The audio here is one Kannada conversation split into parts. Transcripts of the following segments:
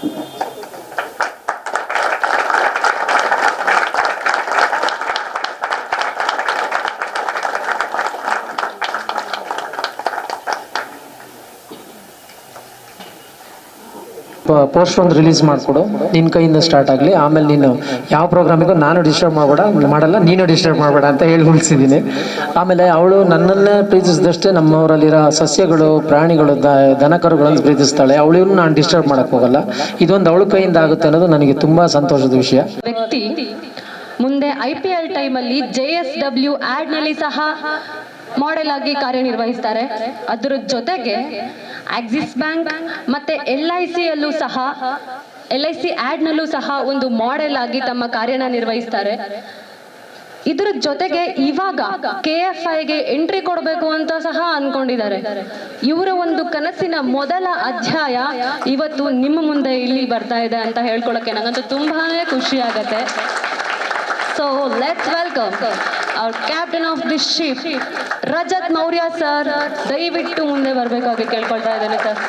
Thank you. ಪೋಸ್ಟ್ ಒಂದು ರಿಲೀಸ್ ಮಾಡಿಕೊಡು. ನಿನ್ನ ಕೈಯಿಂದ ಸ್ಟಾರ್ಟ್ ಆಗಲಿ. ಆಮೇಲೆ ನೀನು ಯಾವ ಪ್ರೋಗ್ರಾಮಿಗೂ ನಾನು ಡಿಸ್ಟರ್ಬ್ ಮಾಡಬೇಡ, ಮಾಡಲ್ಲ, ನೀನು ಡಿಸ್ಟರ್ಬ್ ಮಾಡಬೇಡ ಅಂತ ಹೇಳಿ ಉಳಿಸಿದ್ದೀನಿ ಆಮೇಲೆ ಅವಳು ನನ್ನನ್ನೇ ಪ್ರೀತಿಸಿದಷ್ಟೇ ನಮ್ಮವರಲ್ಲಿರೋ ಸಸ್ಯಗಳು, ಪ್ರಾಣಿಗಳು, ದ, ದನಕರುಗಳನ್ನು ಪ್ರೀತಿಸ್ತಾಳೆ. ಅವಳಿಗೂ ನಾನು ಡಿಸ್ಟರ್ಬ್ ಮಾಡಕ್ಕೆ ಹೋಗಲ್ಲ. ಇದೊಂದು ಅವಳ ಕೈಯಿಂದ ಆಗುತ್ತೆ ಅನ್ನೋದು ನನಗೆ ತುಂಬ ಸಂತೋಷದ ವಿಷಯ. ವ್ಯಕ್ತಿ ಮುಂದೆ ಐ ಪಿ ಎಲ್ ಟೈಮಲ್ಲಿ ಜೆ ಎಸ್ ಡಬ್ಲ್ಯೂ ನಲ್ಲಿ ಸಹ ಮಾಡೆಲ್ ಆಗಿ ಕಾರ್ಯನಿರ್ವಹಿಸ್ತಾರೆ. ಅದರ ಜೊತೆಗೆ ಆಕ್ಸಿಸ್ ಬ್ಯಾಂಕ್ ಮತ್ತೆ ಎಲ್ ಐ ಸಿಯಲ್ಲೂ ಸಹ, ಎಲ್ ಐ ಸಿ ನಲ್ಲೂ ಸಹ ಒಂದು ಮಾಡೆಲ್ ಆಗಿ ತಮ್ಮ ಕಾರ್ಯನ ನಿರ್ವಹಿಸ್ತಾರೆ. ಇದರ ಜೊತೆಗೆ ಇವಾಗ ಕೆ ಎಫ್ ಐಗೆ ಎಂಟ್ರಿ ಕೊಡಬೇಕು ಅಂತ ಸಹ ಅನ್ಕೊಂಡಿದ್ದಾರೆ. ಇವರ ಒಂದು ಕನಸಿನ ಮೊದಲ ಅಧ್ಯಾಯ ಇವತ್ತು ನಿಮ್ಮ ಮುಂದೆ ಇಲ್ಲಿ ಬರ್ತಾ ಇದೆ ಅಂತ ಹೇಳ್ಕೊಳಕ್ಕೆ ನನಗಂತೂ ತುಂಬಾನೇ ಖುಷಿ ಆಗತ್ತೆ. ಸೊ ಲೆಟ್ಸ್ ವೆಲ್ಕಮ್ ಅವ್ರ captain of the ship Rajat Maurya sir ದಯವಿಟ್ಟು ಮುಂದೆ ಬರಬೇಕಾಗಿ ಕೇಳ್ಕೊಳ್ತಾ ಇದ್ದೇನೆ ಸರ್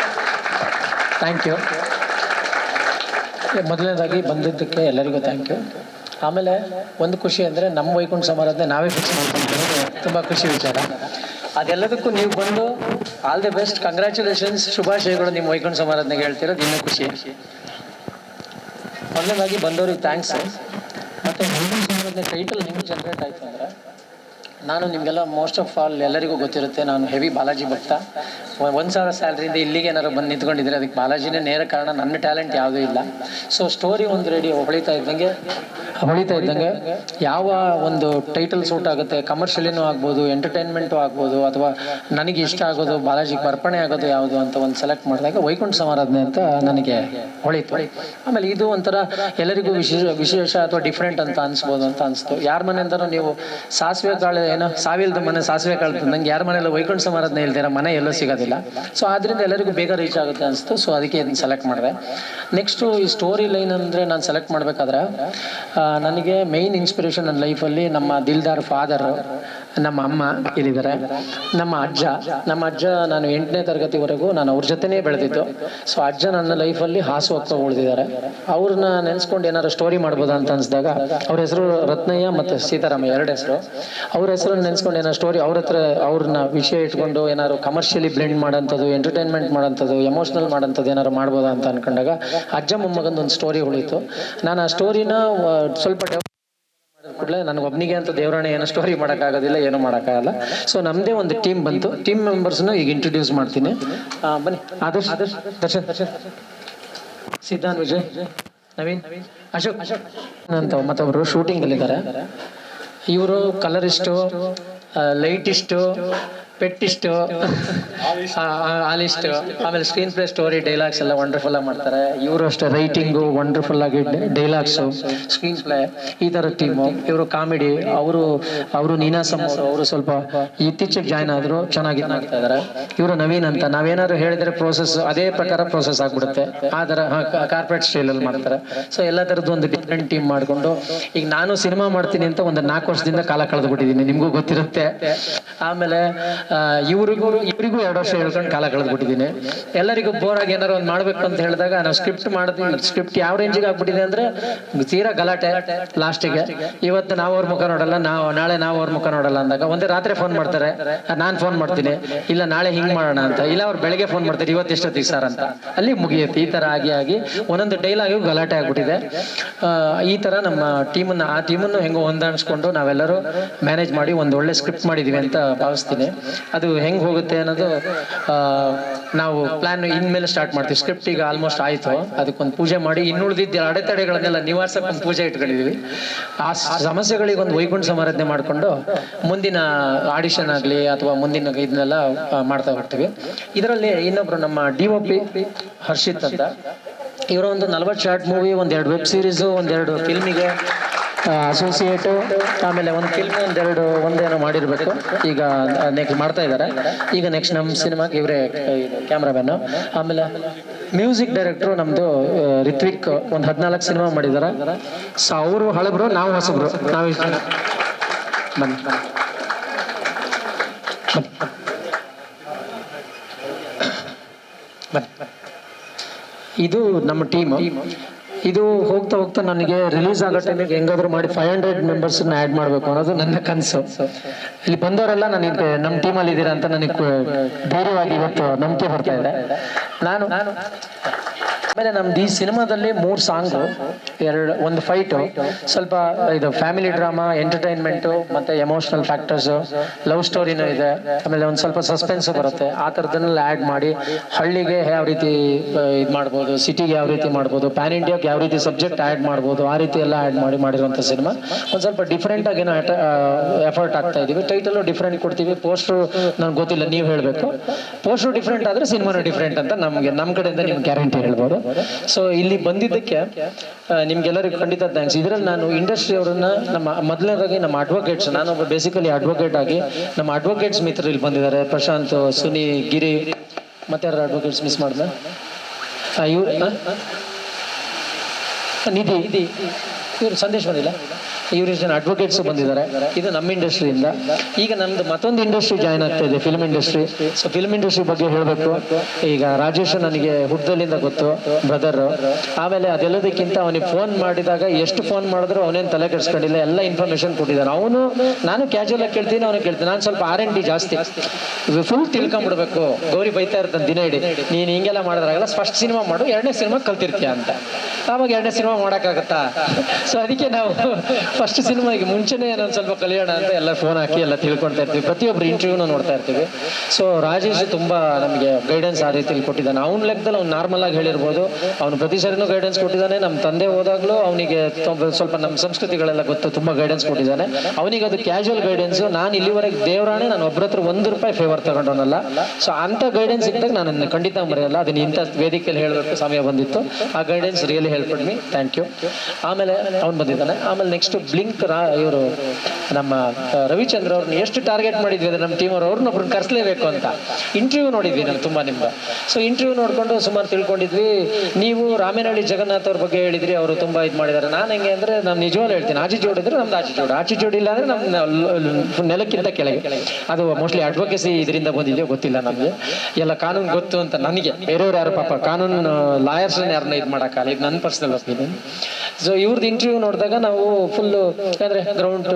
ಥ್ಯಾಂಕ್ ಯು ಮೊದಲನೇದಾಗಿ ಬಂದಿದ್ದಕ್ಕೆ ಎಲ್ಲರಿಗೂ ಥ್ಯಾಂಕ್ ಯು ಆಮೇಲೆ ಒಂದು ಖುಷಿ ಅಂದರೆ ನಮ್ಮ ವೈಕುಂಠ ಸಮಾರಾಧನೆ ನಾವೇ ಫಿಕ್ಸ್ ಮಾಡ್ಕೊಂಡು ತುಂಬ ಖುಷಿ ವಿಚಾರ. ಅದೆಲ್ಲದಕ್ಕೂ ನೀವು ಬಂದು ಆಲ್ ದಿ ಬೆಸ್ಟ್ ಕಂಗ್ರ್ಯಾಚುಲೇಷನ್ಸ್ ಶುಭಾಶಯಗಳು ನಿಮ್ಮ ವೈಕುಂಠ ಸಮಾರಾಧನೆಗೆ ಹೇಳ್ತಿರೋದು. ಇನ್ನೂ ಖುಷಿ. ಮೊದಲನೇದಾಗಿ ಬಂದವ್ರಿಗೆ ಥ್ಯಾಂಕ್ಸ್ ಮತ್ತು ವೈಕುಂಠ ಟೈಟಲ್ ಹೆಂಗೆ ಜನ್ರೇಟ್ ಆಯ್ತು ಅಂದರೆ? ನಾನು ನಿಮಗೆಲ್ಲ ಮೋಸ್ಟ್ ಆಫ್ ಆಲ್ ಎಲ್ಲರಿಗೂ ಗೊತ್ತಿರುತ್ತೆ, ನಾನು ಹೆವಿ ಬಾಲಾಜಿ ಭಕ್ತ. ಒಂದು ಸಾವಿರ ಸ್ಯಾಲ್ರಿಯಿಂದ ಇಲ್ಲಿಗೆ ಏನಾರು ಬಂದು ನಿಂತ್ಕೊಂಡಿದ್ರೆ ಅದಕ್ಕೆ ಬಾಲಾಜಿನೇ ನೇರ ಕಾರಣ, ನನ್ನ ಟ್ಯಾಲೆಂಟ್ ಯಾವುದೂ ಇಲ್ಲ. ಸೊ ಸ್ಟೋರಿ ಒಂದು ರೆಡಿ ಹೊಳಿತಾ ಇದ್ದಂಗೆ ಹೊಳಿತಾ ಇದ್ದಂಗೆ ಯಾವ ಒಂದು ಟೈಟಲ್ ಸೂಟ್ ಆಗುತ್ತೆ ಕಮರ್ಷಿಯಲಿನೂ ಆಗ್ಬೋದು ಎಂಟರ್ಟೈನ್ಮೆಂಟು ಆಗ್ಬೋದು, ಅಥವಾ ನನಗೆ ಇಷ್ಟ ಆಗೋದು, ಬಾಲಾಜಿಗೆ ಅರ್ಪಣೆ ಆಗೋದು ಯಾವುದು ಅಂತ ಒಂದು ಸೆಲೆಕ್ಟ್ ಮಾಡಿದಾಗ ವೈಕುಂಠ ಸಮಾರಾಧನೆ ಅಂತ ನನಗೆ ಹೊಳಿತು. ಆಮೇಲೆ ಇದು ಒಂಥರ ಎಲ್ಲರಿಗೂ ವಿಶೇಷ ವಿಶೇಷ ಅಥವಾ ಡಿಫ್ರೆಂಟ್ ಅಂತ ಅನಿಸ್ಬೋದು ಅಂತ ಅನಿಸ್ತು. ಯಾರ ಮನೆಯಿಂದನೂ ನೀವು ಸಾಸಿವೆ ಕಾಳು ಏನೋ ಸಾವಿಲ್ದ ಮನೆ ಸಾಸಿವೆ ಕಾಳು ನಂಗೆ ಯಾರ ಮನೆಯಲ್ಲ ವೈಕುಂಠ ಸಮಾರಾಧನೆ ಇಲ್ದಿರ ಮನೆ ಎಲ್ಲೂ ಸಿಗೋದಿಲ್ಲ. ಸೊ ಆದ್ರಿಂದ ಎಲ್ಲರಿಗೂ ಬೇಗ ರೀಚ್ ಆಗುತ್ತೆ ಅನಿಸ್ತು. ಸೊ ಅದಕ್ಕೆ ಇದನ್ನ ಸೆಲೆಕ್ಟ್ ಮಾಡಿದೆ. ನೆಕ್ಸ್ಟು ಈ ಸ್ಟೋರಿ ಲೈನ್ ಅಂದರೆ ನಾನು ಸೆಲೆಕ್ಟ್ ಮಾಡಬೇಕಾದ್ರೆ ನನಗೆ ಮೇಯ್ನ್ ಇನ್ಸ್ಪಿರೇಷನ್ ನನ್ನ ಲೈಫಲ್ಲಿ ನಮ್ಮ ದಿಲ್ದಾರ್ ಫಾದರ್ ನಮ್ಮ ಅಮ್ಮ ಇಲ್ಲಿದ್ದಾರೆ. ನಮ್ಮ ಅಜ್ಜ ನಮ್ಮ ಅಜ್ಜ ನಾನು ಎಂಟನೇ ತರಗತಿವರೆಗೂ ನಾನು ಅವ್ರ ಜೊತೆನೇ ಬೆಳೆದಿದ್ದು. ಸೊ ಅಜ್ಜ ನನ್ನ ಲೈಫಲ್ಲಿ ಹಾಸು ಹೋಗ್ತಾ ಉಳಿದಿದ್ದಾರೆ. ಅವ್ರನ್ನ ನೆನೆಸ್ಕೊಂಡು ಏನಾದ್ರು ಸ್ಟೋರಿ ಮಾಡ್ಬೋದಾ ಅಂತ ಅನ್ಸಿದಾಗ ಅವ್ರ ಹೆಸರು ರತ್ನಯ್ಯ ಮತ್ತು ಸೀತಾರಾಮಯ್ಯ ಎರಡು ಹೆಸರು. ಅವ್ರ ಹೆಸರನ್ನ ನೆನೆಸ್ಕೊಂಡು ಏನಾದ್ರು ಸ್ಟೋರಿ ಅವ್ರ ಹತ್ರ ಅವ್ರನ್ನ ವಿಷಯ ಇಟ್ಕೊಂಡು ಏನಾದ್ರು ಕಮರ್ಷಿಯಲಿ ಬ್ಲೆಂಡ್ ಮಾಡೋಂಥದ್ದು ಎಂಟರ್ಟೈನ್ಮೆಂಟ್ ಮಾಡೋಂಥದ್ದು ಎಮೋಷ್ನಲ್ ಮಾಡೋಂಥದ್ದು ಏನಾದ್ರು ಮಾಡ್ಬೋದಾ ಅಂತ ಅನ್ಕೊಂಡಾಗ ಅಜ್ಜ ಮೊಮ್ಮಗಂದು ಒಂದು ಸ್ಟೋರಿ ಉಳಿತು ನಾನು ಆ ಸ್ಟೋರಿನ ಸ್ವಲ್ಪ ಕೂಡಲೇ ನನಗೊಬ್ಬನಿಗೆ ಅಂತ ದೇವರಾಣೆ ಏನೋ ಸ್ಟೋರಿ ಮಾಡೋಕ್ಕಾಗೋದಿಲ್ಲ, ಏನೂ ಮಾಡೋಕ್ಕಾಗಲ್ಲ. ಸೊ ನಮ್ಮದೇ ಒಂದು ಟೀಮ್ ಬಂತು. ಟೀಮ್ ಮೆಂಬರ್ಸ್ನು ಈಗ ಇಂಟ್ರೊಡ್ಯೂಸ್ ಮಾಡ್ತೀನಿ. ಬನ್ನಿ. ಆದರ್ಶ್ ಆದರ್ಶ್ ದರ್ಶನ್. ಸಿದ್ಧಾಂತ್ ವಿಜಯ್, ನವೀನ್, ಅಶೋಕ್. ಅಶೋಕ್ ಅಂತ ಮತ್ತೊಬ್ಬರು ಶೂಟಿಂಗಲ್ಲಿದ್ದಾರೆ ಇವರು ಕಲರಿಸ್ಟು ಲೈಟಿಸ್ಟು ಪೆಟ್ಟಿಸ್ಟು ಆಲಿಸ್ಟು. ಆಮೇಲೆ ಸ್ಕ್ರೀನ್ ಪ್ಲೇ ಸ್ಟೋರಿ ಡೈಲಾಗ್ಸ್ ಎಲ್ಲ ವಂಡರ್ಫುಲ್ ಆಗಿ ಮಾಡ್ತಾರೆ. ಇವರು ಅಷ್ಟೇ ರೈಟಿಂಗು ವಂಡರ್ಫುಲ್ ಆಗಿ ಡೈಲಾಗ್ಸು ಸ್ಕ್ರೀನ್ ಪ್ಲೇ ಈ ಥರ ಟೀಮು ಇವರು ಕಾಮಿಡಿ ಅವರು ಅವರು ನೀನಾಸಮ್ ಅವರು ಅವರು ಸ್ವಲ್ಪ ಇತ್ತೀಚೆಗೆ ಜಾಯ್ನ್ ಆದರೂ ಚೆನ್ನಾಗಿ ಮಾಡ್ತಾ ಇದ್ದಾರೆ ಇವರು ನವೀನ್ ಅಂತ ನಾವೇನಾದ್ರು ಹೇಳಿದ್ರೆ ಪ್ರೋಸೆಸ್ ಅದೇ ಪ್ರಕಾರ ಪ್ರೋಸೆಸ್ ಆಗಿಬಿಡುತ್ತೆ. ಆ ಥರ ಕಾರ್ಪೊರೇಟ್ ಸ್ಟೈಲಲ್ಲಿ ಮಾಡ್ತಾರೆ. ಸೊ ಎಲ್ಲ ಥರದ್ದು ಒಂದು ಡಿಫ್ರೆಂಟ್ ಟೀಮ್ ಮಾಡಿಕೊಂಡು ಈಗ ನಾನು ಸಿನಿಮಾ ಮಾಡ್ತೀನಿ ಅಂತ ಒಂದು ನಾಲ್ಕು ವರ್ಷದಿಂದ ಕಾಲ ಕಳೆದ್ಬಿಟ್ಟಿದ್ದೀನಿ ನಿಮಗೂ ಗೊತ್ತಿರುತ್ತೆ. ಆಮೇಲೆ ಇವ್ರಿಗೂ, ಇವರಿಗೂ ಎರಡು ವರ್ಷ ಹೇಳ್ಕೊಂಡು ಕಾಲ ಕಳೆದ್ಬಿಟ್ಟಿದ್ದೀನಿ. ಎಲ್ಲರಿಗೂ ಬೋರ್ ಆಗಿ ಏನಾರು ಒಂದು ಮಾಡಬೇಕು ಅಂತ ಹೇಳಿದಾಗ ನಾವು ಸ್ಕ್ರಿಪ್ಟ್ ಮಾಡಿದ್ವಿ. ಸ್ಕ್ರಿಪ್ಟ್ ಯಾವ ರೇಂಜಿಗೆ ಆಗ್ಬಿಟ್ಟಿದೆ ಅಂದ್ರೆ ತೀರಾ ಗಲಾಟೆ ಲಾಸ್ಟಿಗೆ ಇವತ್ತು ನಾವು ಅವ್ರ ಮುಖ ನೋಡಲ್ಲ, ನಾವು, ನಾಳೆ ನಾವು ಅವ್ರ ಮುಖ ನೋಡಲ್ಲ ಅಂದಾಗ ಒಂದೇ ರಾತ್ರಿ ಫೋನ್ ಮಾಡ್ತಾರೆ. ನಾನು ಫೋನ್ ಮಾಡ್ತೀನಿ. ಇಲ್ಲ ನಾಳೆ ಹಿಂಗ್ ಮಾಡೋಣ ಅಂತ. ಇಲ್ಲ ಅವ್ರು ಬೆಳಗ್ಗೆ ಫೋನ್ ಮಾಡ್ತಾರೆ, ಇವತ್ತು ಎಷ್ಟೊತ್ತಿಗೆ ಸರ್ ಅಂತ. ಅಲ್ಲಿ ಮುಗಿಯುತ್ತೆ. ಈ ಥರ ಆಗಿ ಆಗಿ ಒಂದೊಂದು ಡೈಲಾಗು ಗಲಾಟೆ ಆಗ್ಬಿಟ್ಟಿದೆ. ಈ ತರ ನಮ್ಮ ಟೀಮನ್ನು ಆ ಟೀಮನ್ನು ಹೆಂಗೋ ಹೊಂದಾಣಿಸ್ಕೊಂಡು ನಾವೆಲ್ಲರೂ ಮ್ಯಾನೇಜ್ ಮಾಡಿ ಒಂದು ಒಳ್ಳೆ ಸ್ಕ್ರಿಪ್ಟ್ ಮಾಡಿದೀವಿ ಅಂತ ಭಾವಿಸ್ತೀನಿ. ಅದು ಹೆಂಗೆ ಹೋಗುತ್ತೆ ಅನ್ನೋದು ನಾವು ಪ್ಲಾನ್ ಇನ್ಮೇಲೆ ಸ್ಟಾರ್ಟ್ ಮಾಡ್ತೀವಿ. ಸ್ಕ್ರಿಪ್ಟ್ ಈಗ ಆಲ್ಮೋಸ್ಟ್ ಆಯಿತು. ಅದಕ್ಕೊಂದು ಪೂಜೆ ಮಾಡಿ, ಇನ್ನುಳಿದಿದ್ದ ಅಡೆತಡೆಗಳನ್ನೆಲ್ಲ ನಿವಾರಿಸಕ್ಕೆ ಒಂದು ಪೂಜೆ ಇಟ್ಕೊಂಡಿದ್ದೀವಿ ಆ ಸಮಸ್ಯೆಗಳಿಗೆ ಒಂದು ವೈಕುಂಠ ಸಮಾರಾಧನೆ ಮಾಡಿಕೊಂಡು ಮುಂದಿನ ಆಡಿಷನ್ ಆಗಲಿ ಅಥವಾ ಮುಂದಿನ ಇದನ್ನೆಲ್ಲ ಮಾಡ್ತಾ ಹೋಗ್ತೀವಿ. ಇದರಲ್ಲಿ ಇನ್ನೊಬ್ರು ನಮ್ಮ ಡಿ ಒ ಪಿ ಹರ್ಷಿತ್ ಅಂತ. ಇವರ ಒಂದು ನಲವತ್ತು ಶಾರ್ಟ್ ಮೂವಿ ಒಂದೆರಡು ವೆಬ್ ಸೀರೀಸು ಒಂದೆರಡು ಫಿಲ್ಮಿಗೆ ಅಸೋಸಿಯೇಟು ಆಮೇಲೆ ಒಂದು ಫಿಲ್ಮ್ ಒಂದೆರಡು, ಒಂದೇನೋ ಮಾಡಿರಬೇಕು. ಈಗ ನೆಕ್ಸ್ಟ್ ಮಾಡ್ತಾ ಇದ್ದಾರೆ ಈಗ ನೆಕ್ಸ್ಟ್ ನಮ್ಮ ಸಿನಿಮಾಗೆ ಇವರೇ ಕ್ಯಾಮ್ರಾಮ್ಯಾನು ಆಮೇಲೆ ಮ್ಯೂಸಿಕ್ ಡೈರೆಕ್ಟ್ರು ನಮ್ಮದು ರಿತ್ವಿಕ್ ಒಂದು ಹದಿನಾಲ್ಕು ಸಿನಿಮಾ ಮಾಡಿದ್ದಾರೆ ಸೊ ಅವರು ಹಳಬ್ರು, ನಾವು ಹೊಸಬ್ರು. ನಾವು ಬನ್ನಿ. ಬನ್ನಿ. ಇದು ನಮ್ಮ ಟೀಮ್ ಇದು ಹೋಗ್ತಾ ಹೋಗ್ತಾ ನನಗೆ ರಿಲೀಸ್ ಆಗೋ ಟೈಮಿಗೆ ಹೆಂಗಾದ್ರೂ ಮಾಡಿ ಫೈವ್ ಹಂಡ್ರೆಡ್ ಮೆಂಬರ್ಸ್ನ ಆ್ಯಡ್ ಮಾಡಬೇಕು ಅನ್ನೋದು ನನ್ನ ಕನಸು. ಇಲ್ಲಿ ಬಂದವರೆಲ್ಲ ನನಗೆ ನಮ್ಮ ಟೀಮಲ್ಲಿ ಇದ್ದೀರಾ ಅಂತ ನನಗೆ ಧೈರ್ಯವಾಗಿ ಇವತ್ತು ನಂಬಿಕೆ ಬರ್ತಾ ಇದೆ. ನಾನು ಆಮೇಲೆ ನಮ್ದು ಈ ಸಿನಿಮಾದಲ್ಲಿ ಮೂರು ಸಾಂಗು, ಎರಡು, ಒಂದು ಫೈಟು ಸ್ವಲ್ಪ ಇದು ಫ್ಯಾಮಿಲಿ ಡ್ರಾಮಾ ಎಂಟರ್ಟೈನ್ಮೆಂಟು ಮತ್ತೆ ಎಮೋಷನಲ್ ಫ್ಯಾಕ್ಟರ್ಸು ಲವ್ ಸ್ಟೋರಿನೂ ಇದೆ. ಆಮೇಲೆ ಒಂದು ಸ್ವಲ್ಪ ಸಸ್ಪೆನ್ಸ್ ಬರುತ್ತೆ. ಆ ಥರದನ್ನೆಲ್ಲ ಆ್ಯಡ್ ಮಾಡಿ ಹಳ್ಳಿಗೆ ಯಾವ ರೀತಿ ಇದು ಮಾಡ್ಬೋದು ಸಿಟಿಗೆ ಯಾವ ರೀತಿ ಮಾಡ್ಬೋದು ಪ್ಯಾನ್ ಇಂಡಿಯಾಗೆ ಯಾವ ರೀತಿ ಸಬ್ಜೆಕ್ಟ್ ಆ್ಯಡ್ ಮಾಡ್ಬೋದು, ಆ ರೀತಿ ಎಲ್ಲ ಆ್ಯಡ್ ಮಾಡಿ ಮಾಡಿರುವಂಥ ಸಿನಿಮಾ. ಒಂದು ಸ್ವಲ್ಪ ಡಿಫ್ರೆಂಟ್ ಆಗಿ ಏನೋ ಎಫರ್ಟ್ ಆಗ್ತಾ ಇದೀವಿ. ಟೈಟಲು ಡಿಫ್ರೆಂಟ್ ಕೊಡ್ತೀವಿ. ಪೋಸ್ಟ್ರು ನನಗೆ ಗೊತ್ತಿಲ್ಲ, ನೀವು ಹೇಳಬೇಕು. ಪೋಸ್ಟ್ರು ಡಿಫ್ರೆಂಟ್ ಆದರೆ ಸಿನಿಮಾನು ಡಿಫ್ರೆಂಟ್ ಅಂತ ನಮಗೆ ನಮ್ಮ ಕಡೆಯಿಂದ ನಿಮ್ಗೆ ಗ್ಯಾರಂಟಿ ಹೇಳ್ಬೋದು. ಸೊ ಇಲ್ಲಿ ಬಂದಿದ್ದಕ್ಕೆ ನಿಮ್ಗೆಲ್ಲರಿಗೂ ಖಂಡಿತ ಥ್ಯಾಂಕ್ಸ್ ಇದರಲ್ಲಿ ನಾನು ಇಂಡಸ್ಟ್ರಿ ಅವರನ್ನ, ನಮ್ಮ ಮೊದಲನೇದಾಗಿ ನಮ್ಮ ಅಡ್ವೊಕೇಟ್ಸ್ ನಾನೊಬ್ಬ ಬೇಸಿಕಲಿ ಅಡ್ವೊಕೇಟ್ ಆಗಿ ನಮ್ಮ ಅಡ್ವೊಕೇಟ್ಸ್ ಮಿತ್ರರು ಇಲ್ಲಿ ಬಂದಿದ್ದಾರೆ. ಪ್ರಶಾಂತ್, ಸುನಿ, ಗಿರಿ, ಮತ್ತೆ ಯಾರು ಅಡ್ವೊಕೇಟ್ಸ್ ಮಿಸ್ ಮಾಡಿದ ಇವ್ರು ನಿಧಿ. ಇವ್ರು ಸಂದೇಶ್ ಬಂದಿಲ್ಲ? ಜನ ಅಡ್ವೊಕೇಟ್ಸ್ ಬಂದಿದ್ದಾರೆ. ಇದು ನಮ್ಮ ಇಂಡಸ್ಟ್ರಿಯಿಂದ ಈಗ ನಮ್ದು ಮತ್ತೊಂದು ಇಂಡಸ್ಟ್ರಿ ಜಾಯ್ನ್ ಆಗ್ತಾ ಇದೆ film industry so film industry ಬಗ್ಗೆ ಹೇಳಬೇಕು. ಈಗ ರಾಜೇಶ್ ನನಗೆ ಹುಟ್ಟದಲ್ಲಿಂದ ಗೊತ್ತು ಬ್ರದರ್ ಆಮೇಲೆ ಅದೆಲ್ಲದಕ್ಕಿಂತ ಅವನಿಗೆ ಫೋನ್ ಮಾಡಿದಾಗ ಎಷ್ಟು ಫೋನ್ ಮಾಡಿದ್ರು ಅವನೇನು ತಲೆ ಕೆಡಿಸ್ಕೊಂಡಿಲ್ಲ, ಎಲ್ಲ ಇನ್ಫಾರ್ಮೇಶನ್ ಕೊಟ್ಟಿದ್ದಾನೆ. ಅವನು, ನಾನು ಕ್ಯಾಶುವಲ್ ಆಗಿ ಕೇಳ್ತೀನಿ ಅವನು ಕೇಳ್ತೀನಿ. ನಾನು ಸ್ವಲ್ಪ ಆರ್ ಎನ್ ಡಿ ಜಾಸ್ತಿ. ಫುಲ್ ತಿಳ್ಕೊಂಬಿಡ್ಬೇಕು. ಗೌರಿ ಬೈತಾ ಇರ್ತಾನೆ ದಿನ ಇಡಿ. ನೀನು ಹಿಂಗೆಲ್ಲ ಮಾಡಿದ್ರಾಗಲ್ಲ ಫಸ್ಟ್ ಸಿನಿಮಾ ಮಾಡು, ಎರಡನೇ ಸಿನಿಮಾ ಕಲ್ತಿರ್ತೀಯ ಅಂತ. ಆವಾಗ ಎರಡನೇ ಸಿನಿಮಾ ಮಾಡೋಕ್ಕಾಗತ್ತಾ? ಸೊ ಅದಕ್ಕೆ ನಾವು ಫಸ್ಟ್ ಸಿನಿಮಾಗೆ ಮುಂಚೆನೇ ನಾನು ಸ್ವಲ್ಪ ಕಲಿಯೋಣ ಅಂತ ಎಲ್ಲ ಫೋನ್ ಹಾಕಿ ಎಲ್ಲ ತಿಳ್ಕೊಳ್ತಾ ಇರ್ತೀವಿ. ಪ್ರತಿಯೊಬ್ಬರು ಇಂಟರ್ವ್ಯೂನ ನೋಡ್ತಾ ಇರ್ತೀವಿ. ಸೊ ರಾಜೇಶ್ ತುಂಬ ನಮಗೆ ಗೈಡೆನ್ಸ್ ಆ ರೀತಿಯಲ್ಲಿ ಕೊಟ್ಟಿದ್ದಾನೆ. ಅವ್ನ ಲೆಕ್ಕದಲ್ಲಿ ಅವ್ನು ನಾರ್ಮಲ್ ಆಗಿ ಹೇಳಿರ್ಬೋದು. ಅವನು ಪ್ರತಿ ಸರಿನೂ ಗೈಡೆನ್ಸ್ ಕೊಟ್ಟಿದ್ದಾನೆ. ನಮ್ಮ ತಂದೆ ಹೋದಾಗಲೂ ಅವನಿಗೆ ಸ್ವಲ್ಪ ನಮ್ಮ ಸಂಸ್ಕೃತಿಗಳೆಲ್ಲ ಗೊತ್ತು. ತುಂಬ ಗೈಡೆನ್ಸ್ ಕೊಟ್ಟಿದ್ದಾನೆ. ಅವನಿಗೆ ಅದು ಕ್ಯಾಶುವಲ್ ಗೈಡೆನ್ಸ್ ನಾನು ಇಲ್ಲಿವರೆಗೆ ದೇವರಾಣೆ, ನಾನು ಒಬ್ಬರ ಹತ್ರ ಒಂದು ರೂಪಾಯಿ ಫೇವರ್ ತಗೊಂಡವನಲ್ಲ. ಸೊ ಅಂತ ಗೈಡೆನ್ಸ್ ಇದ್ದಾಗ ನಾನು ಖಂಡಿತ ಮರೆಯಲ್ಲ. ಅದನ್ನ ಇಂಥ ವೇದಿಕೆಯಲ್ಲಿ ಹೇಳಬೇಕು ಸಮಯ ಬಂದಿತ್ತು. ಆ ಗೈಡೆನ್ಸ್ ರಿಯಲಿ ಹೇಳ್ಕೊಡ್ಮಿ ಥ್ಯಾಂಕ್ ಯು ಆಮೇಲೆ ಅವ್ನು ಬಂದಿದ್ದಾನೆ. ಆಮೇಲೆ ನೆಕ್ಸ್ಟ್ ಬ್ಲಿಂಕ್ ರಾ ಇವರು ನಮ್ಮ ರವಿಚಂದ್ರ ಅವ್ರನ್ನ ಎಷ್ಟು ಟಾರ್ಗೆಟ್ ಮಾಡಿದ್ವಿ ಅಂದ್ರೆ ನಮ್ಮ ಟೀಮ್ ಅವ್ರು ಅವ್ರನ್ನ ಒಬ್ರನ್ನ ಕರೆಸಲೇಬೇಕು ಅಂತ. ಇಂಟರ್ವ್ಯೂ ನೋಡಿದ್ವಿ ನಾನು ತುಂಬಾ ನಿಮ್ಮ ಸೊ ಇಂಟರ್ವ್ಯೂ ನೋಡಿಕೊಂಡು ಸುಮಾರು ತಿಳ್ಕೊಂಡಿದ್ವಿ. ನೀವು ರಾಮೇನಹಳ್ಳಿ ಜಗನ್ನಾಥ್ ಅವ್ರ ಬಗ್ಗೆ ಹೇಳಿದ್ರಿ, ಅವರು ತುಂಬಾ ಇದು ಮಾಡಿದ್ದಾರೆ ನಾನು ಹೆಂಗೆ ಅಂದ್ರೆ ನಾನು ನಿಜವಾಗ್ಲೂ ಹೇಳ್ತೀನಿ ಜೋಡ್ ಇದ್ರೆ ನಮ್ದು ಆಚೆ ಜೋಡ್. ಇಲ್ಲ ಅಂದ್ರೆ ನಮ್ಮ ನೆಲಕ್ಕಿಂತ ಕೆಳಗೆ. ಅದು ಮೋಸ್ಟ್ಲಿ ಅಡ್ವೊಕೇಸಿ ಇದರಿಂದ ಬಂದಿದೆಯೋ ಗೊತ್ತಿಲ್ಲ ನಮಗೆ. ಎಲ್ಲ ಕಾನೂನು ಗೊತ್ತು ಅಂತ ನನಗೆ. ಬೇರೆಯವ್ರು ಯಾರು ಪಾಪ, ಕಾನೂನು ಲಾಯರ್ಸ್ ಯಾರನ್ನ ಇದು ಮಾಡೋಕ್ಕಲ್ಲ ಇದು ನನ್ನ ಪರ್ಸನಲ್ ಒಪಿನಿಯನ್ ಸೊ ಇವ್ರದ್ದು ಇಂಟರ್ವ್ಯೂ ನೋಡಿದಾಗ ನಾವು ಫುಲ್ಲು ಯಾಕಂದ್ರೆ ground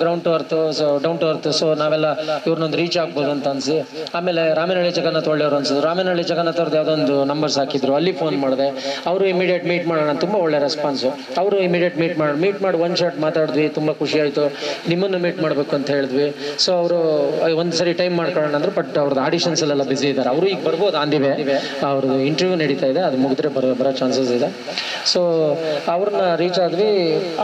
ground to earth so down to earth so ನಾವೆಲ್ಲ ಇವ್ರನ್ನೊಂದು ರೀಚ್ ಆಗ್ಬೋದು ಅಂತ ಅನ್ಸಿ. ಆಮೇಲೆ ರಾಮನಹಳ್ಳಿ ಜಗನ್ನಾಥ್ ಒಳ್ಳೆಯವರು ಅನ್ಸಿದ್ರು. ರಾಮನಹಳ್ಳಿ ಜಗನ್ನಾಥ್ ಅವ್ರದ್ದು ಯಾವುದೊಂದು ನಂಬರ್ಸ್ ಹಾಕಿದ್ರು. ಅಲ್ಲಿ ಫೋನ್ ಮಾಡಿದೆ. ಅವರು ಇಮಿಡಿಯೇಟ್ ಮೀಟ್ ಮಾಡೋಣ ತುಂಬ ಒಳ್ಳೆ ರೆಸ್ಪಾನ್ಸು ಅವರು ಇಮಿಡಿಯೇಟ್ ಮೀಟ್ ಮಾಡಿ ಮೀಟ್ ಮಾಡಿ ಒನ್ ಶಾಟ್ ಮಾತಾಡಿದ್ವಿ. ತುಂಬ ಖುಷಿ ಆಯಿತು. ನಿಮ್ಮನ್ನು ಮೀಟ್ ಮಾಡಬೇಕು ಅಂತ ಹೇಳಿದ್ವಿ. ಸೊ ಅವರು ಒಂದು ಸರಿ ಟೈಮ್ ಮಾಡ್ಕೊಳ್ಳೋಣ ಅಂದ್ರೆ ಬಟ್ ಅವ್ರದ್ದು ಆಡಿಷನ್ಸ್ ಎಲ್ಲ ಬಿಸಿ ಇದ್ದಾರೆ. ಅವರು ಈಗ ಬರ್ಬೋದು ಆಂದಿವೆ. ಅವ್ರದ್ದು ಇಂಟರ್ವ್ಯೂ ನಡೀತಾ ಇದೆ. ಅದು ಮುಗಿದ್ರೆ ಬರೋ ಬರೋ ಚಾನ್ಸಸ್ ಇದೆ. ಸೊ ಅವ್ರನ್ನ ರೀಚ್ ಆದ್ವಿ.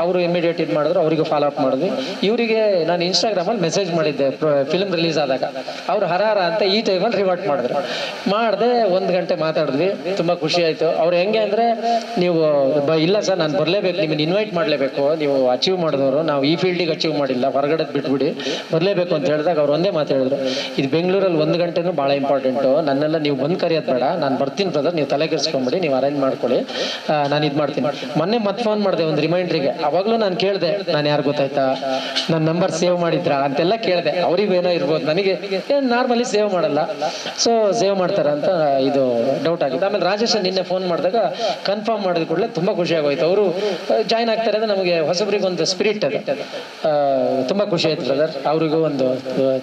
ಅವರು ಇಮಿಡಿಯೇಟ್ ಇದು ಮಾಡಿದ್ರು, ಅವರಿಗೆ ಫಾಲೋ ಅಪ್ ಮಾಡಿದ್ವಿ. ಇವರಿಗೆ ನಾನು ಇನ್ಸ್ಟಾಗ್ರಾಮಲ್ಲಿ ಮೆಸೇಜ್ ಮಾಡಿದ್ದೆ ಫಿಲ್ಮ್ ರಿಲೀಸ್ ಆದಾಗ. ಅವ್ರು ಹರಾರ ಅಂತ ಈ ಟೈಮಲ್ಲಿ ರಿವರ್ಟ್ ಮಾಡಿದ್ರು. ಮಾಡಿದೆ ಒಂದು ಗಂಟೆ ಮಾತಾಡಿದ್ವಿ, ತುಂಬ ಖುಷಿ ಆಯಿತು. ಅವ್ರು ಹೆಂಗೆ ಅಂದರೆ, ನೀವು ಇಲ್ಲ ಸರ್, ನಾನು ಬರಲೇಬೇಕು, ನಿಮ್ಮನ್ನು ಇನ್ವೈಟ್ ಮಾಡಲೇಬೇಕು, ನೀವು ಅಚೀವ್ ಮಾಡಿದವರು, ನಾವು ಈ ಫೀಲ್ಡಿಗೆ ಅಚೀವ್ ಮಾಡಿಲ್ಲ ಹೊರಗಡೆ ಬಿಟ್ಬಿಡಿ, ಬರಲೇಬೇಕು ಅಂತ ಹೇಳಿದಾಗ ಅವ್ರು ಒಂದೇ ಮಾತು ಹೇಳಿದ್ರು. ಇದು ಬೆಂಗಳೂರಲ್ಲಿ ಒಂದು ಗಂಟೆನೂ ಭಾಳ ಇಂಪಾರ್ಟೆಂಟು ನನ್ನೆಲ್ಲ ನೀವು ಬಂದು ಕರೆಯೋದು ಬೇಡ, ನಾನು ಬರ್ತೀನಿ ಬ್ರದರ್ ನೀವು ತಲೆ ಕೆಡಿಸ್ಕೊಂಬಿಡಿ ನೀವು ಅರೇಂಜ್ ಮಾಡ್ಕೊಳ್ಳಿ. ನಾನು ಇದು ಮಾಡ್ತೀನಿ. ಮೊನ್ನೆ ಮತ್ತೆ ಫೋನ್ ಮಾಡಿದೆ ಒಂದು ರಿಮೈಂಡ್ರಿಗೆ ಅವಾಗಲೂ ನಾನು ಕೇಳಿದೆ, ನಾನು ಯಾರು ಗೊತ್ತಾಯ್ತಾ? ನನ್ನ ನಂಬರ್ ಸೇವ್ ಮಾಡಿದ್ರಾ? ಅಂತೆಲ್ಲ ಕೇಳಿದೆ. ಅವ್ರಿಗೂ ಏನೋ ಇರ್ಬೋದು ನನಗೆ. ನಾರ್ಮಲಿ ಸೇವ್ ಮಾಡಲ್ಲ. ಸೊ ಸೇವ್ ಮಾಡ್ತಾರ ಅಂತ ಇದು ಡೌಟ್ ಆಗಿತ್ತು. ಆಮೇಲೆ ರಾಜೇಶ್ ನಿನ್ನೆ ಫೋನ್ ಮಾಡಿದಾಗ ಕನ್ಫರ್ಮ್ ಮಾಡಿದ ಕೂಡಲೇ ತುಂಬ ಖುಷಿ ಆಗೋಯ್ತು. ಅವರು ಜಾಯ್ನ್ ಆಗ್ತಾರೆ ಅಂದ್ರೆ ನಮಗೆ ಹೊಸಬ್ರಿಗೆ ಒಂದು ಸ್ಪಿರಿಟ್ ಅದು ತುಂಬ ಖುಷಿ ಆಯ್ತು ಬ್ರದರ್ ಅವರಿಗೂ ಒಂದು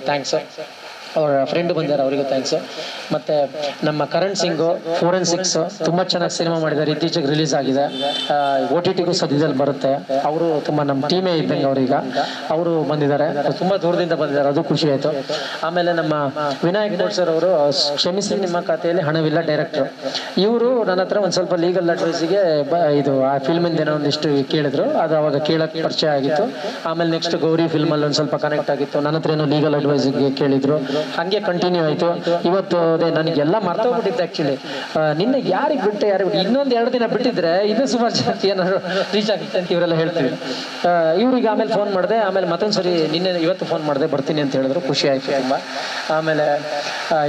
ಥ್ಯಾಂಕ್ಸ್ ಅವರ ಫ್ರೆಂಡ್ ಬಂದಿದ್ದಾರೆ, ಅವರಿಗೂ ಥ್ಯಾಂಕ್ಸ್ ಮತ್ತೆ ನಮ್ಮ ಕರಣ್ ಸಿಂಗು ಫೋರೆನ್ಸಿಕ್ಸ್ ತುಂಬ ಚೆನ್ನಾಗಿ ಸಿನಿಮಾ ಮಾಡಿದ್ದಾರೆ. ಇತ್ತೀಚೆಗೆ ರಿಲೀಸ್ ಆಗಿದೆ. ಓ ಟಿ ಟಿಗೂ ಸದ್ಯದಲ್ಲಿ ಬರುತ್ತೆ. ಅವರು ತುಂಬ ನಮ್ಮ ಟೀಮೇ ಇದ್ದಂಗೆ ಅವರೀಗ. ಅವರು ಬಂದಿದ್ದಾರೆ. ತುಂಬ ದೂರದಿಂದ ಬಂದಿದ್ದಾರೆ. ಅದು ಖುಷಿ ಆಯಿತು. ಆಮೇಲೆ ನಮ್ಮ ವಿನಾಯಕ್ ಗೋಡ್ ಸರ್ ಅವರು ಕ್ಷಮಿಸಿ ನಿಮ್ಮ ಖಾತೆಯಲ್ಲಿ ಹಣವಿಲ್ಲ ಡೈರೆಕ್ಟರ್ ಇವರು ನನ್ನ ಹತ್ರ ಒಂದು ಸ್ವಲ್ಪ ಲೀಗಲ್ ಅಡ್ವೈಸಿಗೆ ಇದು, ಆ ಫಿಲ್ಮಿಂದ ಏನೋ ಒಂದಿಷ್ಟು ಕೇಳಿದ್ರು. ಅದು ಅವಾಗ ಕೇಳಕ್ಕೆ ಪರಿಚಯ ಆಗಿತ್ತು. ಆಮೇಲೆ ನೆಕ್ಸ್ಟ್ ಗೌರಿ ಫಿಲ್ಮಲ್ಲಿ ಒಂದು ಸ್ವಲ್ಪ ಕನೆಕ್ಟ್ ಆಗಿತ್ತು. ನನ್ನ ಹತ್ರ ಏನೋ ಲೀಗಲ್ ಅಡ್ವೈಸಿಗೆ ಕೇಳಿದ್ರು. ಹಂಗೆ ಕಂಟಿನ್ಯೂ ಆಯ್ತು. ಇವತ್ತು ಅದೇ ನನಗೆಲ್ಲ ಮರ್ತೋಗ್ಬಿಟ್ಟಿತ್ತು ಆ್ಯಕ್ಚುಲಿ ನಿನ್ನೆ ಯಾರಿಗೆ ಬಿಟ್ಟೆ, ಯಾರಿಗೆ ಇನ್ನೊಂದು ಎರಡು ದಿನ ಬಿಟ್ಟಿದ್ರೆ ಇನ್ನೂ ಸುಮಾರು ಜಾಸ್ತಿ ಏನಾದ್ರು ರೀಚ್ ಆಗುತ್ತೆ ಅಂತ ಇವರೆಲ್ಲ ಹೇಳ್ತೀವಿ. ಇವ್ರಿಗೆ ಆಮೇಲೆ ಫೋನ್ ಮಾಡಿದೆ, ಆಮೇಲೆ ಮತ್ತೊಂದು ಸರಿ ನಿನ್ನೆ ಇವತ್ತು ಫೋನ್ ಮಾಡಿದೆ, ಬರ್ತೀನಿ ಅಂತ ಹೇಳಿದ್ರು. ಖುಷಿ ಆಯ್ತು ತುಂಬ. ಆಮೇಲೆ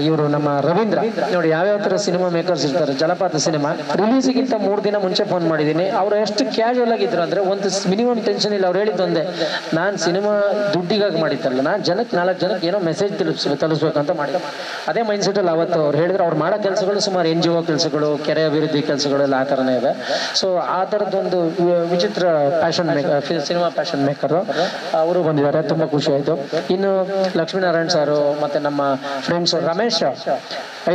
ಇವರು ನಮ್ಮ ರವೀಂದ್ರ. ನೋಡಿ ಯಾವ್ಯಾವ ಥರ ಸಿನಿಮಾ ಮೇಕರ್ಸ್ ಇರ್ತಾರೆ? ಜಲಪಾತ ಸಿನಿಮಾ ರಿಲೀಸಿಗಿಂತ ಮೂರು ದಿನ ಮುಂಚೆ ಫೋನ್ ಮಾಡಿದ್ದೀನಿ. ಅವರು ಎಷ್ಟು ಕ್ಯಾಶುವಲ್ ಆಗಿದ್ರು ಅಂದ್ರೆ ಒಂದು ಮಿನಿಮಮ್ ಟೆನ್ಷನ್ ಇಲ್ಲ. ಅವ್ರು ಹೇಳಿದ್ದು ಒಂದೇ. ನಾನು ಸಿನಿಮಾ ದುಡ್ಡಿಗಾಗಿ ಮಾಡಿದ್ದಲ್ಲ. ನಾನು ಜನಕ್ಕೆ ನಾಲ್ಕು ಜನಕ್ಕೆ ಏನೋ ಮೆಸೇಜ್ ತಿಳಿಸ್ಬೇಕು ತಲುಪಿಸ್ಬೇಕಂತ ಮಾಡಿ ಅದೇ ಮೈಂಡ್ ಸೆಟಲ್ಲಿ ಅವತ್ತು ಅವ್ರು ಹೇಳಿದ್ರೆ, ಅವ್ರು ಮಾಡೋ ಕೆಲಸಗಳು ಸುಮಾರು ಎನ್ ಜಿ ಒ ಕೆಲಸಗಳು, ಕೆರೆ ಅಭಿವೃದ್ಧಿ ಕೆಲಸಗಳೆಲ್ಲ ಆ ಥರನೇ ಇದೆ ಸೊ ಆ ಥರದ್ದೊಂದು ವಿಚಿತ್ರ passion maker cinema passion maker ಅವರು ಬಂದಿದ್ದಾರೆ, ತುಂಬ ಖುಷಿ ಆಯಿತು. ಇನ್ನು ಲಕ್ಷ್ಮೀನಾರಾಯಣ್ ಸಾರು ಮತ್ತು ನಮ್ಮ ಫ್ರೆಂಡ್ಸ್ ರಮೇಶ್,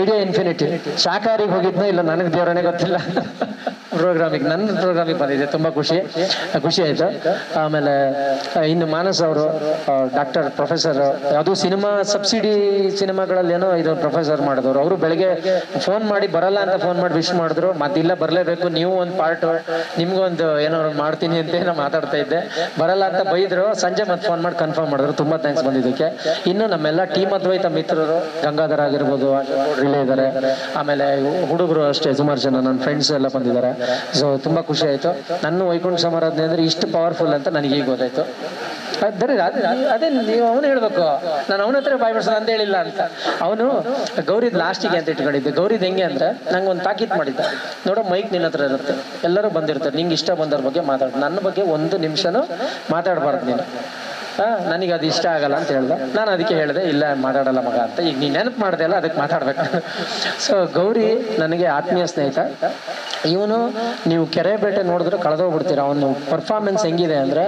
ಐಡಿಯಾ ಇನ್ಫಿನಿಟಿ ಶಾಖಾರಿಗೆ ಹೋಗಿದ್ನೋ ಇಲ್ಲ, ನನಗೆ ದೇವರನೇ ಗೊತ್ತಿಲ್ಲ. ಪ್ರೋಗ್ರಾಮಿಗೆ ನನ್ನ ಪ್ರೋಗ್ರಾಮಿಗೆ ಬಂದಿದೆ. ತುಂಬ ಖುಷಿ ಖುಷಿ ಆಯಿತು. ಆಮೇಲೆ ಇನ್ನು ಮಾನಸ್ ಅವರು ಡಾಕ್ಟರ್ ಪ್ರೊಫೆಸರ್ ಅದು ಸಿನಿಮಾ ಸಬ್ಸಿಡಿ ಸಿನಿಮಾಗಳಲ್ಲಿ ಏನೋ ಇದು ಪ್ರೊಫೆಸರ್ ಮಾಡಿದವರು. ಅವರು ಬೆಳಗ್ಗೆ ಫೋನ್ ಮಾಡಿ ಬರಲ್ಲ ಅಂತ ಫೋನ್ ಮಾಡಿ ವಿಶ್ ಮಾಡಿದ್ರು. ಮತ್ತಿಲ್ಲ ಬರಲೇಬೇಕು, ನೀವು ಒಂದು ಪಾರ್ಟ್ ನಿಮ್ಗೊಂದು ಏನೋ ಮಾಡ್ತೀನಿ ಅಂತ ಏನೋ ಮಾತಾಡ್ತಾ ಇದ್ದೆ. ಬರಲ್ಲ ಅಂತ ಬೈದ್ರು. ಸಂಜೆ ಮತ್ತೆ ಫೋನ್ ಮಾಡಿ ಕನ್ಫರ್ಮ್ ಮಾಡಿದ್ರು. ತುಂಬ ಥ್ಯಾಂಕ್ಸ್ ಬಂದಿದ್ದಕ್ಕೆ. ಇನ್ನು ನಮ್ಮೆಲ್ಲ ಟೀಮ್ ಅದ್ವೈತ ಮಿತ್ರರು, ಗಂಗಾಧರ್ ಆಗಿರ್ಬೋದು, ರಿಲೇ ಇದ್ದಾರೆ ಆಮೇಲೆ ಹುಡುಗರು ಅಷ್ಟೇ, ಸುಮಾರು ಜನ ನನ್ನ ಫ್ರೆಂಡ್ಸ್ ಎಲ್ಲ ಬಂದಿದ್ದಾರೆ. ಸೊ ತುಂಬ ಖುಷಿ ಆಯಿತು. ನನ್ನ ವೈಕುಂಠ ಸಮಾರಾಧನೆ ಅಂದರೆ ಇಷ್ಟು ಪವರ್ಫುಲ್ ಅಂತ ನನಗೆ ಈಗ ಗೊತ್ತಾಯ್ತು. ಅದೇ ಅದೇ ನೀವು ಅವನು ಹೇಳ್ಬೇಕು. ನಾನು ಅವನ ಹತ್ರ ಬಾಯ್ ಅಂತ ಹೇಳಿಲ್ಲ ಅಂತ. ಅವನು ಗೌರಿದ್ ಲಾಸ್ಟಿಗೆ ಅಂತ ಇಟ್ಕೊಂಡಿದ್ದೆ. ಗೌರಿದ್ ಹೆಂಗೆ ಅಂದ್ರೆ ನಂಗೆ ಒಂದು ತಾಕೀತ್ ಮಾಡಿದ್ದ. ನೋಡೋ, ಮೈಕ್ ನಿನ್ನ ಹತ್ರ ಇರುತ್ತೆ. ಎಲ್ಲರೂ ಬಂದಿರ್ತಾರೆ. ನಿಂಗೆ ಇಷ್ಟ ಬಂದವ್ರ ಬಗ್ಗೆ ಮಾತಾಡು ನನ್ನ ಬಗ್ಗೆ ಒಂದು ನಿಮಿಷನೂ ಮಾತಾಡಬಾರ್ದು ನೀನು. ನನಗೆ ಅದು ಇಷ್ಟ ಆಗಲ್ಲ ಅಂತ ಹೇಳ್ದೆ. ನಾನು ಅದಕ್ಕೆ ಹೇಳಿದೆ, ಇಲ್ಲ, ಮಾತಾಡಲ್ಲ ಮಗ ಅಂತ. ಈಗ ನೀನು ನೆನಪು ಮಾಡಿದೆ ಅಲ್ಲ, ಅದಕ್ಕೆ ಮಾತಾಡ್ಬೇಕು. ಸೊ ಗೌರಿ ನನಗೆ ಆತ್ಮೀಯ ಸ್ನೇಹಿತ. ಇವನು ನೀವು ಕೆರೆ ಬೇಟೆ ನೋಡಿದ್ರೆ ಕಳೆದೋಗ್ಬಿಡ್ತೀರ? ಅವನು ಪರ್ಫಾರ್ಮೆನ್ಸ್ ಹೆಂಗಿದೆ ಅಂದರೆ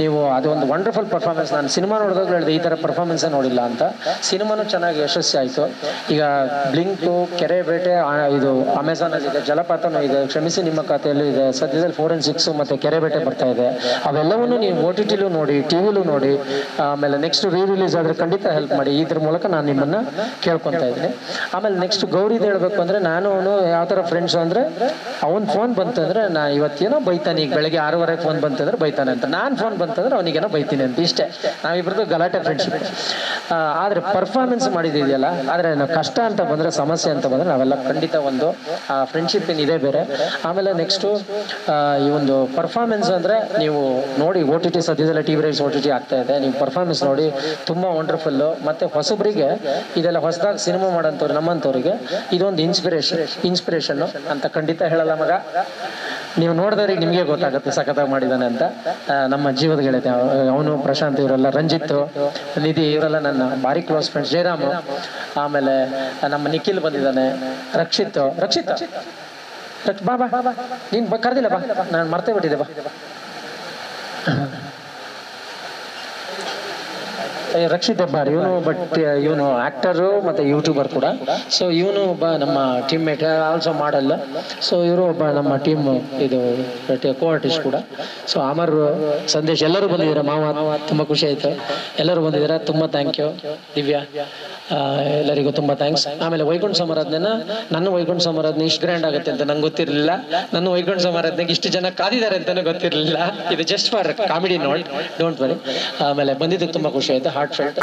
ನೀವು ಅದೊಂದು ವಂಡರ್ಫುಲ್ ಪರ್ಫಾರ್ಮೆನ್ಸ್ ನಾನು ಸಿನಿಮಾ ನೋಡಿದಾಗ ಹೇಳಿದೆ, ಈ ಥರ ಪರ್ಫಾರ್ಮೆನ್ಸೇ ನೋಡಿಲ್ಲ ಅಂತ. ಸಿನಿಮಾನು ಚೆನ್ನಾಗಿ ಯಶಸ್ವಿ ಆಯಿತು. ಈಗ ಬ್ಲಿಂಕು ಕೆರೆ ಬೇಟೆ ಇದು ಅಮೆಝಾನ್ ಇದೆ, ಜಲಪಾತನೂ ಇದೆ. ಕ್ಷಮಿಸಿ ನಿಮ್ಮ ಖಾತೆಯಲ್ಲೂ ಇದೆ. ಸದ್ಯದಲ್ಲಿ ಸಿಕ್ಸು ಮತ್ತು ಕೆರೆ ಬೇಟೆ ಬರ್ತಾ ಇದೆ. ಅವೆಲ್ಲವನ್ನು ನೀವು ಓ ಟಿ ಟಿಲೂ ನೋಡಿ, ಟಿ ವಿಲೂ ನೋಡಿ, ಆಮೇಲೆ ನೆಕ್ಸ್ಟ್ ರೀ ರಿಲೀಸ್ ಆದರೆ ಖಂಡಿತ ಹೆಲ್ಪ್ ಮಾಡಿ. ಇದ್ರ ಮೂಲಕ ನಾನು ನಿಮ್ಮನ್ನು ಕೇಳ್ಕೊತಾ ಇದ್ದೀನಿ. ಆಮೇಲೆ ನೆಕ್ಸ್ಟ್ ಗೌರಿದು ಹೇಳ್ಬೇಕು ಅಂದರೆ, ನಾನು ಅವನು ಯಾವ ಥರ ಫ್ರೆಂಡ್ಸ್ ಅಂದರೆ ಅವ್ನ ಫೋನ್ ಬಂತಂದ್ರೆ ನಾ ಇವತ್ತೇನೋ ಬೈತಾನೆ, ಈಗ ಬೆಳಗ್ಗೆ ಆರೂವರೆಗೆ ಫೋನ್ ಬಂತಂದ್ರೆ ಬೈತಾನೆ ಅಂತ. ನಾನು ಫೋನ್ ಬಂತಂದ್ರೆ ಅವನಿಗೇನೋ ಬೈತೀನಿ ಅಂತ. ಇಷ್ಟೇ. ನಾವಿಬ್ರದ್ದು ಗಲಾಟೆ ಫ್ರೆಂಡ್ಶಿಪ್ ಆದರೆ ಪರ್ಫಾರ್ಮೆನ್ಸ್ ಮಾಡಿದಿದೆಯಲ್ಲ, ಆದರೆ ಕಷ್ಟ ಅಂತ ಬಂದರೆ, ಸಮಸ್ಯೆ ಅಂತ ಬಂದರೆ ನಾವೆಲ್ಲ ಖಂಡಿತ ಒಂದು, ಆ ಫ್ರೆಂಡ್ಶಿಪ್ ಇದೆ ಬೇರೆ. ಆಮೇಲೆ ನೆಕ್ಸ್ಟು ಈ ಒಂದು ಪರ್ಫಾರ್ಮೆನ್ಸ್ ಅಂದರೆ ನೀವು ನೋಡಿ O T T ಸದ್ಯದಲ್ಲ T V rise O T T ಆಗ್ತಾ ಇದೆ. ನೀವು ಪರ್ಫಾರ್ಮೆನ್ಸ್ ನೋಡಿ, ತುಂಬ ವಂಡರ್ಫುಲ್ಲು ಮತ್ತು ಹೊಸಬ್ರಿಗೆ ಇದೆಲ್ಲ ಹೊಸದಾಗಿ ಸಿನಿಮಾ ಮಾಡೋಂಥವ್ರು ನಮ್ಮಂಥವ್ರಿಗೆ ಇದೊಂದು ಇನ್ಸ್ಪಿರೇಷನ್ ಇನ್ಸ್ಪಿರೇಷನ್ ಅಂತ ಖಂಡಿತ ಹೇಳಲ್ಲ. ಮಗ ನೀವು ನೋಡಿದವ್ರಿಗೆ ನಿಮಗೆ ಗೊತ್ತಾಗುತ್ತೆ ಸಖತ್ತಾಗಿ ಮಾಡಿದ್ದಾನೆ ಅಂತ ನಮ್ಮ ಜೀವದ ಗೆಳತಿ ಅವನು ಪ್ರಶಾಂತ್ ಇವರೆಲ್ಲ ರಂಜಿತ್ ನಿಧಿ ಇವರೆಲ್ಲ ನನ್ನ ಭಾರಿ ಕ್ಲೋಸ್ ಫ್ರೆಂಡ್ಸ್ ಜಯರಾಮ್ ಆಮೇಲೆ ನಮ್ಮ ನಿಖಿಲ್ ಬಂದಿದ್ದಾನೆ ರಕ್ಷಿತ್ ರಕ್ಷಿತ್ ರಕ್ಷಿತ್ ಬಾ ಬಾ ನೀನು ಬಾ ಕರೆದಿಲ್ಲ ಬಾ ನಾನು ಮರ್ತೇ ಬಿಟ್ಟಿದ್ದೆ ಬಾ ರಕ್ಷಿತ್ ಹೆಬ್ಬಾರ್ ಇವನು ಬಟ್ ಇವನು ಆಕ್ಟರು ಮತ್ತು ಯೂಟ್ಯೂಬರ್ ಕೂಡ. ಸೊ ಇವನು ಒಬ್ಬ ನಮ್ಮ ಟೀಮ್ ಮೇಟ್ ಆಲ್ಸೋ ಮಾಡಲ್ಲ ಸೊ ಇವರು ಒಬ್ಬ ನಮ್ಮ ಟೀಮ್ ಇದು ಕೋ ಆರ್ಟಿಸ್ಟ್ ಕೂಡ. ಸೊ ಅಮರ್ ಸಂದೇಶ್, ಎಲ್ಲರೂ ಬಂದಿದ್ದೀರಾ? ಮಾವ, ತುಂಬ ಖುಷಿ ಆಯಿತು. ಎಲ್ಲರೂ ಬಂದಿದ್ದೀರಾ? ತುಂಬ ಥ್ಯಾಂಕ್ ಯು ದಿವ್ಯಾ. ಎಲ್ಲರಿಗೂ ತುಂಬ ಥ್ಯಾಂಕ್ಸ್ ಆಮೇಲೆ ವೈಕುಂಠ ಸಮಾರಾಧನೆ ನನ್ನ ವೈಕುಂಠ ಸಮಾರಾಧನೆ ಇಷ್ಟು ಗ್ರ್ಯಾಂಡ್ ಆಗುತ್ತೆ ಅಂತ ನಂಗೆ ಗೊತ್ತಿರಲಿಲ್ಲ. ನನ್ನ ವೈಕುಂಠ ಸಮಾರಾಧನೆಗೆ ಇಷ್ಟು ಜನ ಕಾದಿದ್ದಾರೆ ಅಂತಲೂ ಗೊತ್ತಿರಲಿಲ್ಲ. ಇದು just for comedy note don't worry ಆಮೇಲೆ ಬಂದಿದ್ದಕ್ಕೆ ತುಂಬ ಖುಷಿ ಆಯಿತು ಹಾರ್ಟ್ ಫೆಲ್ಟ್